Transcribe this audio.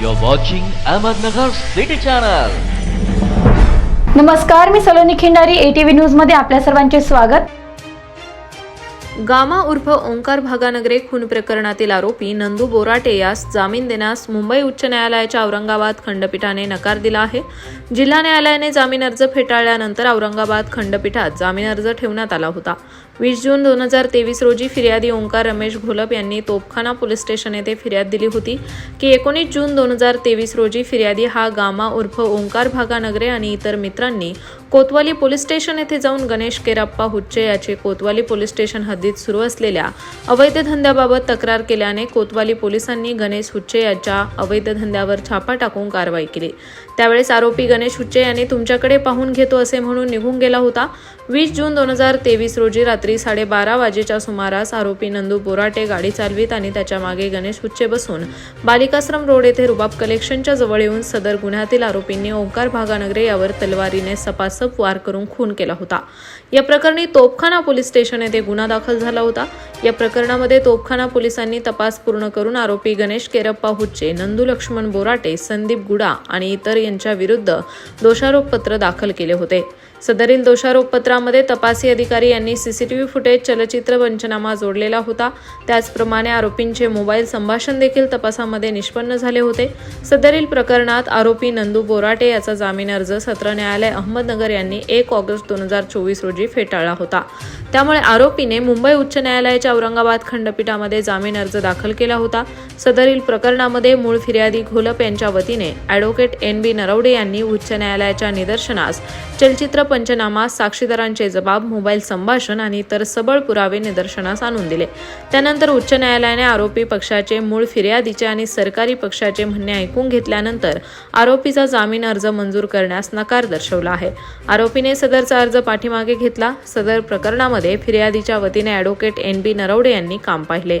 You're watching Ahmednagar City Channel. नमस्कार मी Saloni Khindari ATV न्यूजमध्ये आपल्या सर्वांचे स्वागत गामा उर्फ ओंकार भागानगरे खून प्रकरणातील आरोपी नंदू बोराटे यास जामीन देण्यास मुंबई उच्च न्यायालयाच्या औरंगाबाद खंडपीठाने नकार दिला आहे. जिल्हा न्यायालयाने जामीन अर्ज फेटाळल्यानंतर औरंगाबाद खंडपीठात जामीन अर्ज ठेवण्यात आला होता. वीस जून दोन हजार तेवीस रोजी फिर्यादी ओंकार रमेश घोलप यांनी तोपखाना पोलीस स्टेशन येथे फिर्याद दिली होती की एकोणीस जून दोन हजार तेवीस रोजी फिर्यादी हा गामा उर्फ ओंकार भागानगरे आणि इतर मित्रांनी कोतवाली पोलीस स्टेशन येथे जाऊन गणेश केराप्पा हुच्चे याचे कोतवाली पोलीस स्टेशन हद्दीत सुरू असलेल्या अवैध धंद्याबाबत तक्रार केल्याने कोतवाली पोलिसांनी गणेश हुच्चे याच्या अवैध धंद्यावर छापा टाकून कारवाई केली. त्यावेळेस आरोपी गणेश हुच्चे याने तुमच्याकडे पाहून घेतो असे म्हणून निघून गेला होता. वीस जून दोन हजार तेवीस रोजी रात्री साडेबारा वाजेच्या सुमारास आरोपी नंदू बोराटे गाडी चालवीत आणि त्याच्यामागे गणेश उच्चे बसून बालिकाश्रम रोड येथे रुबाब कलेक्शनच्या जवळ येऊन सदर गुन्ह्यातील आरोपींनी ओंकार भागानगरे यावर तलवारीने सपासप वार करून खून केला होता. या प्रकरणी तोपखाना पोलीस स्टेशन येथे गुन्हा दाखल झाला होता. या प्रकरणामध्ये तोपखाना पोलिसांनी तपास पूर्ण करून आरोपी गणेश केरप्पा हुच्चे नंदू लक्ष्मण बोराटे संदीप गुडा आणि इतर यांच्या विरुद्ध दोषारोपपत्र दाखल केले होते. सदरील दोषारोपपत्रामध्ये तपासी अधिकारी यांनी सीसीटीव्ही फुटेज चलचित्र पंचनामा जोडलेला होता. त्याचप्रमाणे आरोपींचे मोबाईल संभाषण देखील तपासामध्ये निष्पन्न झाले होते. सदरील प्रकरणात आरोपी नंदू बोराटे याचा जामीन अर्ज सत्र न्यायालय अहमदनगर यांनी एक ऑगस्ट दोन हजार चोवीस रोजी फेटाळला होता. त्यामुळे आरोपीने मुंबई उच्च न्यायालयाच्या औरंगाबाद खंडपीठामध्ये जामीन अर्ज दाखल केला होता. सदरील प्रकरणामध्ये मूळ फिर्यादी घोलप यांच्या वतीने ॲडव्होकेट एन बी नरवडे यांनी उच्च न्यायालयाच्या निदर्शनास चलचित्र पंचनामा साक्षीदारांचे जबाब मोबाईल संभाषण आणि इतर सबळ पुरावे निदर्शनास आणून दिले. त्यानंतर उच्च न्यायालयाने आरोपी पक्षाचे मूळ फिर्यादीचे आणि सरकारी पक्षाचे म्हणणे ऐकून घेतल्यानंतर आरोपीचा जामीन अर्ज मंजूर करण्यास नकार दर्शवला आहे. आरोपीने सदरचा अर्ज पाठीमागे घेतला. सदर प्रकरणामध्ये फिर्यादीच्या वतीने ॲडव्होकेट एन बी नरवडे यांनी काम पाहिले.